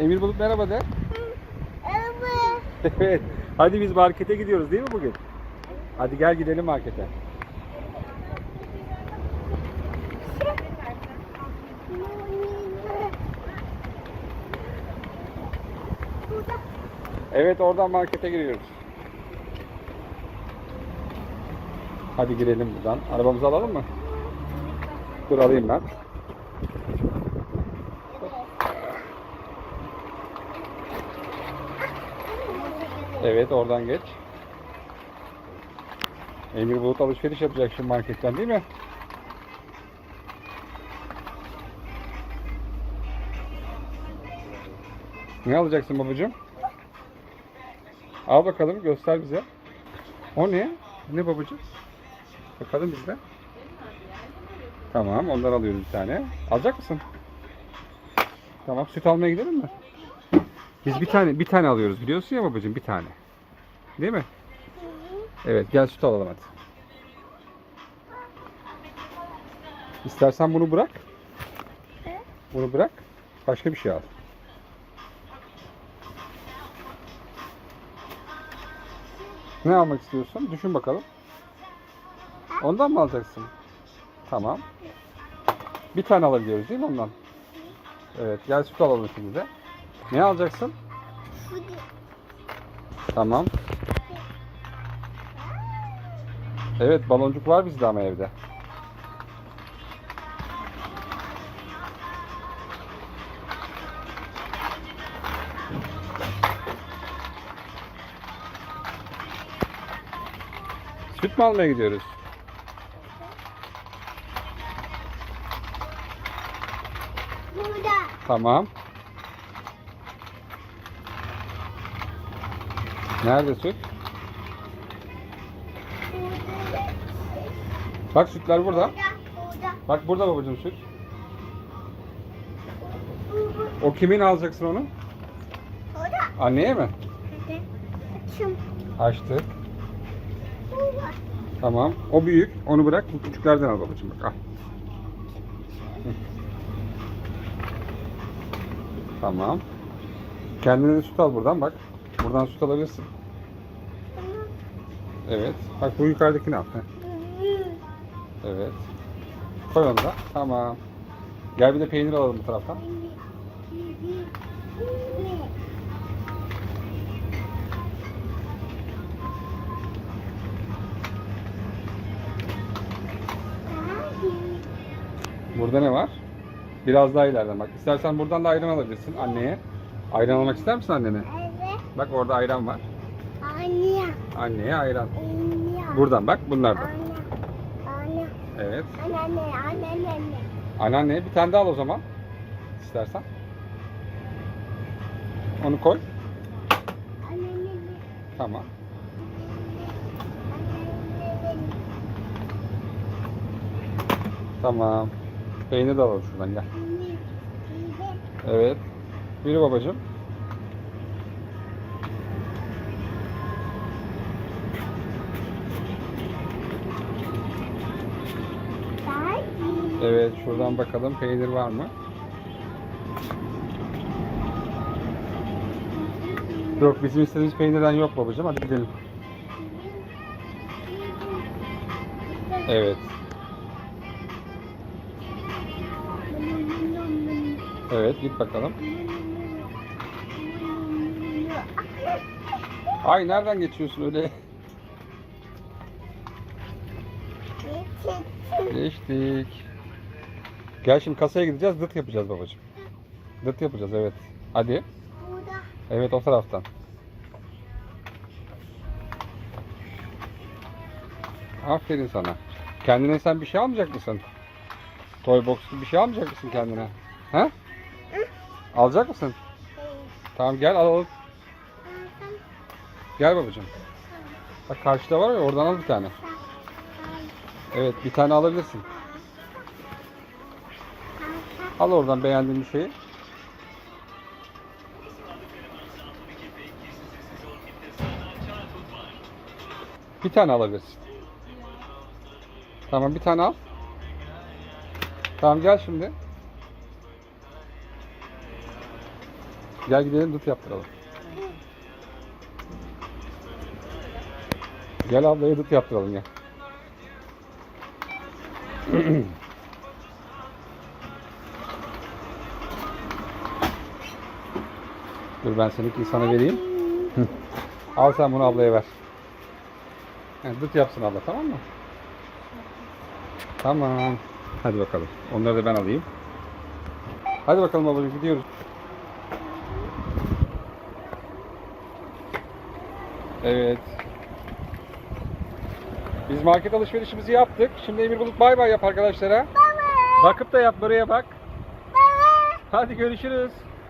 Emir Bulut merhaba de. Evet. Evet. Hadi biz markete gidiyoruz değil mi bugün? Hadi gel gidelim markete. Evet oradan markete giriyoruz. Hadi girelim buradan. Arabamızı alalım mı? Dur alayım ben. Evet oradan geç. Emir Bulut alışveriş yapacak şimdi marketten değil mi? Ne alacaksın babacığım? Al bakalım göster bize. O ne? Ne babacığım? Bakalım bizde. Tamam ondan alıyoruz bir tane. Alacak mısın? Tamam süt almaya gidelim mi? Biz bir tane bir tane alıyoruz biliyorsun ya babacığım bir tane. Değil mi? Evet gel süt alalım hadi. İstersen bunu bırak. Bunu bırak. Başka bir şey al. Ne almak istiyorsun? Düşün bakalım. Ondan mı alacaksın? Tamam. Bir tane alabiliyoruz değil mi ondan? Evet gel süt alalım şimdi de. Ne alacaksın? Tamam. Evet baloncuk var bizde ama evde. Süt mü almaya gidiyoruz? Burada. Tamam. Nerede süt? Bak sütler burada. Bak burada babacığım süt. O kimin alacaksın onu? Anneye mi? Açtık. Burada. Tamam. O büyük. Onu bırak. Bu küçüklerden al babacığım bak al. Tamam. Kendine de süt al buradan bak. Buradan süt alabilirsin. Evet. Bak bu yukarıdakini al. Evet. Koy onu da. Tamam. Gel bir de peynir alalım bu taraftan. Burada ne var? Biraz daha ileriden bak. İstersen buradan da ayran alabilirsin anneye. Ayran almak ister misin annene? Bak orada ayran var. Anne. Anneye ayran. Anne. Buradan bak bunlardan. Anne. Anne. Evet. Anne. Anne. Anne. Anne. Anneanneye bir tane daha al o zaman. İstersen. Onu koy. Anne. Tamam. Tamam. Peynir de alalım şuradan gel. Evet. Yürü babacığım. Evet şuradan bakalım peynir var mı? Yok bizim istediğimiz peynirden yok babacığım hadi gidelim. Evet. Evet git bakalım. Ay nereden geçiyorsun öyle? Geçtik. Gel şimdi kasaya gideceğiz dıt yapacağız babacığım. Dıt yapacağız evet. Hadi. Burada. Evet o taraftan. Aferin sana. Kendine sen bir şey almayacak mısın? Toy box bir şey almayacak mısın kendine? He? Alacak mısın? Tamam gel alalım. Gel babacığım. Bak karşıda var ya oradan al bir tane. Evet bir tane alabilirsin. Al oradan beğendiğin bir şeyi. Bir tane alabilirsin. Tamam bir tane al. Tamam gel şimdi. Gel gidelim dut yaptıralım. Gel ablaya dut yaptıralım gel. Dur ben seninkini sana vereyim. Al sen bunu ablaya ver. Yani dut yapsın abla tamam mı? Tamam. Hadi bakalım. Onları da ben alayım. Hadi bakalım ablacığım gidiyoruz. Evet. Biz market alışverişimizi yaptık. Şimdi Emir Bulut bay bay yap arkadaşlara. Baba. Bakıp da yap buraya bak. Baba. Hadi görüşürüz.